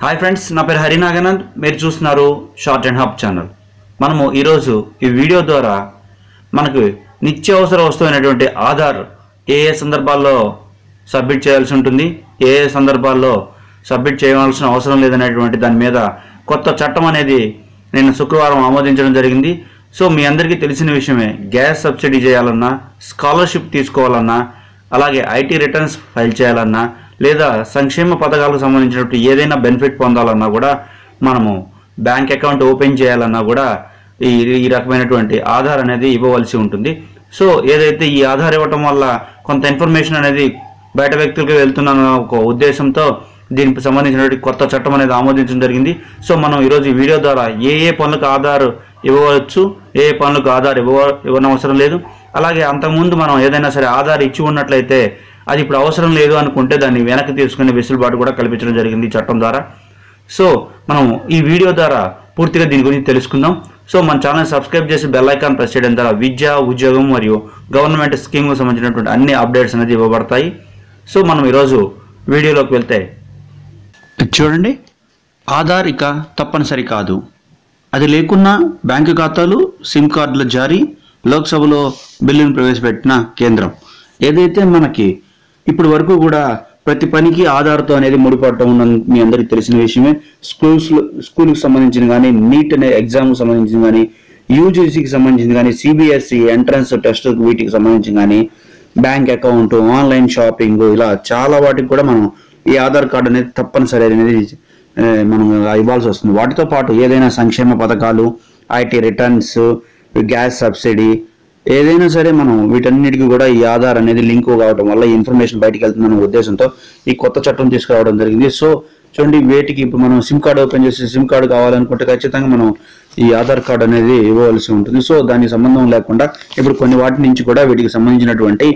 Hi friends నా పేరు హరినాగనంద్ మీరు చూస్తున్నారు షార్ట్ అండ్ హబ్ ఛానల్ మనము ఈరోజు ఈ వీడియో ద్వారా మనకు నిత్యావసర వస్తువైనటువంటి ఆధార్ ఏ ఏ సందర్భాల్లో సబ్మిట్ చేయాల్సి ఉంటుంది ఏ ఏ సందర్భాల్లో సబ్మిట్ చేయవలసిన అవసరం లేదనేటువంటి దాని మీద కొత్త చట్టం అనేది నేను శుక్రవారం ఆమోదించడం జరిగింది. సో మీ అందరికీ తెలిసిన విషయమే గ్యాస్ సబ్సిడీ చేయాలన్నా స్కాలర్షిప్ తీసుకోవాలన్నా అలాగే ఐటీ రిటర్న్స్ ఫైల్ చేయాలన్నా లేదా సంక్షేమ పథకాలకు సంబంధించినటువంటి ఏదైనా బెనిఫిట్ పొందాలన్నా కూడా మనము బ్యాంక్ అకౌంట్ ఓపెన్ చేయాలన్నా కూడా ఈ ఈ రకమైనటువంటి ఆధార్ అనేది ఇవ్వవలసి ఉంటుంది. సో ఏదైతే ఈ ఆధార్ ఇవ్వటం వల్ల కొంత ఇన్ఫర్మేషన్ అనేది బయట వ్యక్తులకు వెళ్తున్న ఒక ఉద్దేశంతో దీనికి సంబంధించినటువంటి కొత్త చట్టం అనేది ఆమోదించడం జరిగింది. సో మనం ఈరోజు ఈ వీడియో ద్వారా ఏ ఏ పనులకు ఆధార్ ఇవ్వవచ్చు ఏ ఏ పనులకు ఆధార్ ఇవ్వ ఇవ్వనవసరం లేదు. అలాగే అంతకుముందు మనం ఏదైనా సరే ఆధార్ ఇచ్చి ఉన్నట్లయితే అది ఇప్పుడు అవసరం లేదు అనుకుంటే దాన్ని వెనక్కి తీసుకునే వెసులుబాటు కూడా కల్పించడం జరిగింది చట్టం ద్వారా. సో మనం ఈ వీడియో ద్వారా పూర్తిగా దీని గురించి తెలుసుకుందాం. సో మన ఛానల్ సబ్స్క్రైబ్ చేసి బెల్ ఐకాన్ ప్రెస్ చేయడం ద్వారా విద్య ఉద్యోగం మరియు గవర్నమెంట్ స్కీమ్కి సంబంధించినటువంటి అన్ని అప్డేట్స్ అనేది ఇవ్వబడతాయి. సో మనం ఈరోజు వీడియోలోకి వెళ్తే చూడండి. ఆధార్ ఇక తప్పనిసరి కాదు. అది లేకున్నా బ్యాంకు ఖాతాలు సిమ్ కార్డుల జారీ లోక్సభలో బిల్లును ప్రవేశపెట్టిన కేంద్రం. ఏదైతే మనకి ఇప్పటి వరకు కూడా ప్రతి పనికి ఆధార్తో అనేది ముడిపడటం ఉన్న మీ అందరికీ తెలిసిన విషయమే. స్కూల్స్ స్కూల్కి సంబంధించిన కానీ నీట్ అనే ఎగ్జామ్కి సంబంధించిన కానీ యూజీసీకి సంబంధించిన కానీ సిబిఎస్ఈ ఎంట్రన్స్ టెస్ట్ వీటికి సంబంధించిన కానీ బ్యాంక్ అకౌంట్ ఆన్లైన్ షాపింగ్ ఇలా చాలా వాటికి కూడా మనం ఈ ఆధార్ కార్డు అనేది తప్పనిసరి అనేది మనం ఇవ్వాల్సి వస్తుంది. వాటితో పాటు ఏదైనా సంక్షేమ పథకాలు ఐటీ రిటర్న్స్ గ్యాస్ సబ్సిడీ ఏదైనా సరే మనం వీటన్నిటికీ కూడా ఈ ఆధార్ అనేది లింక్ కావడం వల్ల ఈ ఇన్ఫర్మేషన్ బయటకు వెళ్తుందన్న ఉద్దేశంతో ఈ కొత్త చట్టం తీసుకురావడం జరిగింది. సో చూడండి వేటికి ఇప్పుడు మనం సిమ్ కార్డు ఓపెన్ చేసి సిమ్ కార్డు కావాలనుకుంటే ఖచ్చితంగా మనం ఈ ఆధార్ కార్డు అనేది ఇవ్వవలసి ఉంటుంది. సో దానికి సంబంధం లేకుండా ఇప్పుడు కొన్ని వాటి నుంచి కూడా వీటికి సంబంధించినటువంటి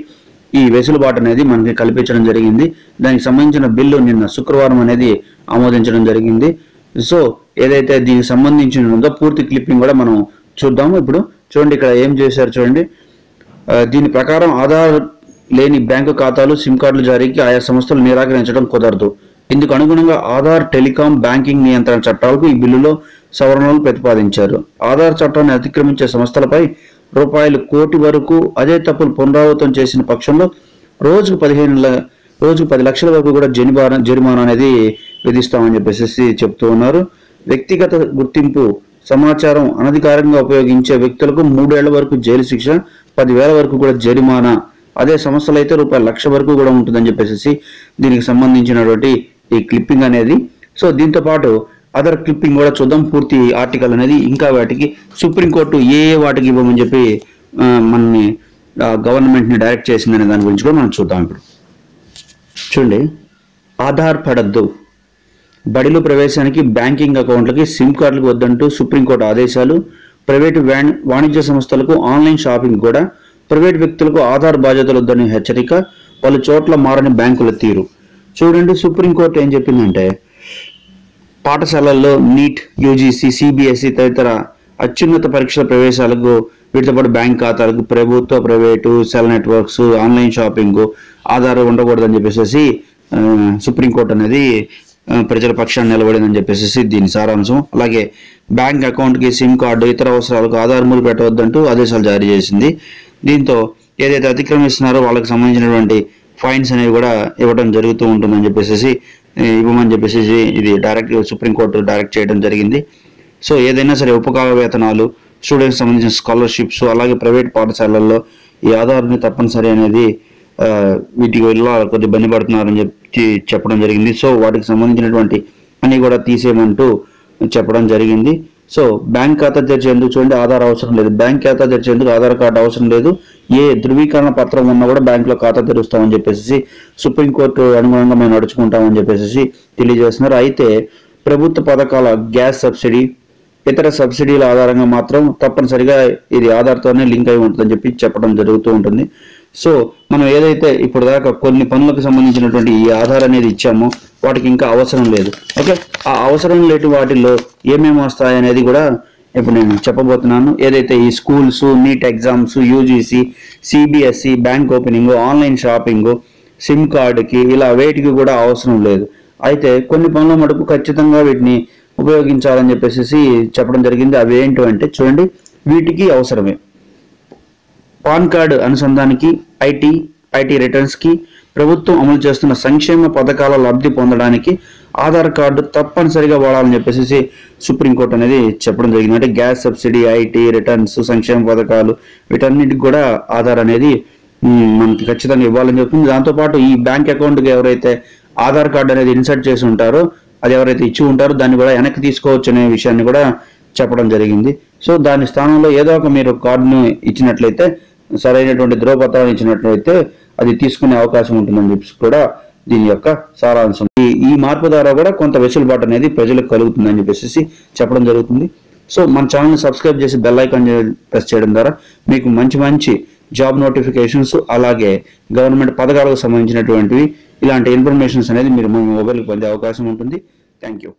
ఈ వెసులుబాటు అనేది మనకి కల్పించడం జరిగింది. దానికి సంబంధించిన బిల్లు నిన్న శుక్రవారం అనేది ఆమోదించడం జరిగింది. సో ఏదైతే దీనికి సంబంధించిన ఉందో పూర్తి క్లిప్పింగ్ కూడా మనం చూద్దాము. ఇప్పుడు చూడండి ఇక్కడ ఏం చేశారు చూడండి. దీని ప్రకారం ఆధార్ లేని బ్యాంకు ఖాతాలు సిమ్ కార్డుల జారీకి ఆయా సంస్థలు నిరాకరించడం కుదరదు. ఇందుకు అనుగుణంగా ఆధార్ టెలికాం బ్యాంకింగ్ నియంత్రణ చట్టాలకు ఈ బిల్లులో సవరణలు ప్రతిపాదించారు. ఆధార్ చట్టాన్ని అతిక్రమించే సంస్థలపై రూపాయలు కోటి వరకు అదే తప్పులు పునరావృతం చేసిన పక్షంలో రోజుకు పదిహేను రోజుకు పది లక్షల వరకు కూడా జరిమానా జరిమానా అనేది విధిస్తామని చెప్పేసి చెప్తూ ఉన్నారు. వ్యక్తిగత గుర్తింపు సమాచారం అనధికారంగా ఉపయోగించే వ్యక్తులకు మూడేళ్ళ వరకు జైలు శిక్ష పదివేల వరకు కూడా జరిమానా. అదే సంస్థలు అయితే రూపాయల లక్ష వరకు కూడా ఉంటుందని చెప్పేసి దీనికి సంబంధించినటువంటి ఈ క్లిప్పింగ్ అనేది. సో దీంతో పాటు అదర్ క్లిప్పింగ్ కూడా చూద్దాం. పూర్తి ఆర్టికల్ అనేది ఇంకా వాటికి సుప్రీంకోర్టు ఏ ఏ వాటికి ఇవ్వమని చెప్పి మనని గవర్నమెంట్ని డైరెక్ట్ చేసిందనే దాని గురించి కూడా మనం చూద్దాం ఇప్పుడు. చూడండి. ఆధార్ పడద్దు. బడిలో ప్రవేశానికి బ్యాంకింగ్ అకౌంట్లకి సిమ్ కార్డులకు వద్దంటూ సుప్రీంకోర్టు ఆదేశాలు. ప్రైవేటు వాణిజ్య సంస్థలకు ఆన్లైన్ షాపింగ్ కూడా. ప్రైవేట్ వ్యక్తులకు ఆధార్ బాధ్యతలు వద్దని హెచ్చరిక. పలు చోట్ల మారని బ్యాంకుల తీరు. చూడండి సుప్రీంకోర్టు ఏం చెప్పిందంటే పాఠశాలల్లో నీట్ యూజీసీ సిబిఎస్ఈ తదితర అత్యున్నత పరీక్షల ప్రవేశాలకు వీటితో పాటు బ్యాంక్ ఖాతాలకు ప్రభుత్వ private cell networks online shopping Aadhaar ఉండకూడదని చెప్పేసి సుప్రీంకోర్టు అనేది ప్రజల పక్షాన్ని నిలబడిందని చెప్పేసి దీని సారాంశం. అలాగే బ్యాంక్ అకౌంట్కి సిమ్ కార్డు ఇతర అవసరాలకు ఆధార్ మూలు పెట్టవద్దంటూ ఆదేశాలు జారీ చేసింది. దీంతో ఏదైతే అతిక్రమిస్తున్నారో వాళ్ళకి సంబంధించినటువంటి ఫైన్స్ అనేవి కూడా ఇవ్వడం జరుగుతూ ఉంటుందని చెప్పేసి ఇవ్వమని చెప్పేసి ఇది డైరెక్ట్ సుప్రీంకోర్టు డైరెక్ట్ చేయడం జరిగింది. సో ఏదైనా సరే ఉపకార వేతనాలు స్టూడెంట్స్ సంబంధించిన స్కాలర్షిప్స్ అలాగే ప్రైవేట్ పాఠశాలల్లో ఈ ఆధార్ని తప్పనిసరి అనేది వీటికి వెళ్ళాలి కొద్దిగా ఇబ్బంది పడుతున్నారని చెప్పి చెప్పడం జరిగింది. సో వాటికి సంబంధించినటువంటి అన్ని కూడా తీసేయమంటూ చెప్పడం జరిగింది. సో బ్యాంక్ ఖాతా తెరిచేందుకు చూడండి ఆధార్ అవసరం లేదు. బ్యాంక్ ఖాతా తెరిచేందుకు ఆధార్ కార్డు అవసరం లేదు? ఏ ధృవీకరణ పత్రం ఉన్నా కూడా బ్యాంకులో ఖాతా తెరుస్తామని చెప్పేసి సుప్రీంకోర్టు అనుగుణంగా మేము నడుచుకుంటామని చెప్పేసి తెలియజేస్తున్నారు. అయితే ప్రభుత్వ పథకాల గ్యాస్ సబ్సిడీ ఇతర సబ్సిడీల ఆధారంగా మాత్రం తప్పనిసరిగా ఇది ఆధార్తోనే లింక్ అయి ఉంటుందని చెప్పి చెప్పడం జరుగుతూ ఉంటుంది. సో మనం ఏదైతే ఇప్పుడు దాకా కొన్ని పనులకు సంబంధించినటువంటి ఈ ఆధార్ అనేది ఇచ్చామో వాటికి ఇంకా అవసరం లేదు. ఓకే? ఆ అవసరం లేని వాటిల్లో ఏమేమి వస్తాయి అనేది కూడా ఇప్పుడు నేను చెప్పబోతున్నాను. ఏదైతే ఈ schools NEET exams UGC CBSE bank opening online shopping SIM కార్డుకి ఇలా వేటికి కూడా అవసరం లేదు. అయితే కొన్ని పనుల మటుకు ఖచ్చితంగా వీటిని ఉపయోగించాలని చెప్పేసి చెప్పడం జరిగింది. అవి ఏంటి అంటే చూడండి వీటికి అవసరమే. పాన్ కార్డు అనుసంధానికి ఐటీ ఐటీ రిటర్న్స్కి ప్రభుత్వం అమలు చేస్తున్న సంక్షేమ పథకాల లబ్ధి పొందడానికి ఆధార్ కార్డు తప్పనిసరిగా వాడాలని చెప్పేసి సుప్రీంకోర్టు అనేది చెప్పడం జరిగింది. అంటే గ్యాస్ సబ్సిడీ ఐటీ రిటర్న్స్ సంక్షేమ పథకాలు వీటన్నిటికి కూడా ఆధార్ అనేది మనకి ఖచ్చితంగా ఇవ్వాలని చెప్తుంది. దాంతోపాటు ఈ బ్యాంక్ అకౌంట్కి ఎవరైతే ఆధార్ కార్డు అనేది ఇన్సర్ట్ చేసి ఉంటారో అది ఎవరైతే ఇచ్చి ఉంటారో దాన్ని కూడా వెనక్కి తీసుకోవచ్చు అనే విషయాన్ని కూడా చెప్పడం జరిగింది. సో దాని స్థానంలో ఏదో ఒక మీరు కార్డును ఇచ్చినట్లయితే సరైనటువంటి ధ్రువపత్రాన్ని ఇచ్చినట్లయితే అది తీసుకునే అవకాశం ఉంటుందని చెప్పి కూడా దీని యొక్క సారాంశం. ఈ ఈ మార్పు ద్వారా కూడా కొంత వెసులుబాటు అనేది ప్రజలకు కలుగుతుందని చెప్పేసి చెప్పడం జరుగుతుంది. సో మన ఛానల్ని సబ్స్క్రైబ్ చేసి బెల్ ఐకాన్ ప్రెస్ చేయడం ద్వారా మీకు మంచి మంచి జాబ్ నోటిఫికేషన్స్ అలాగే గవర్నమెంట్ పథకాలకు సంబంధించినటువంటివి ఇలాంటి ఇన్ఫర్మేషన్స్ అనేది మీరు మీ మొబైల్కి పొందే అవకాశం ఉంటుంది. Thank you.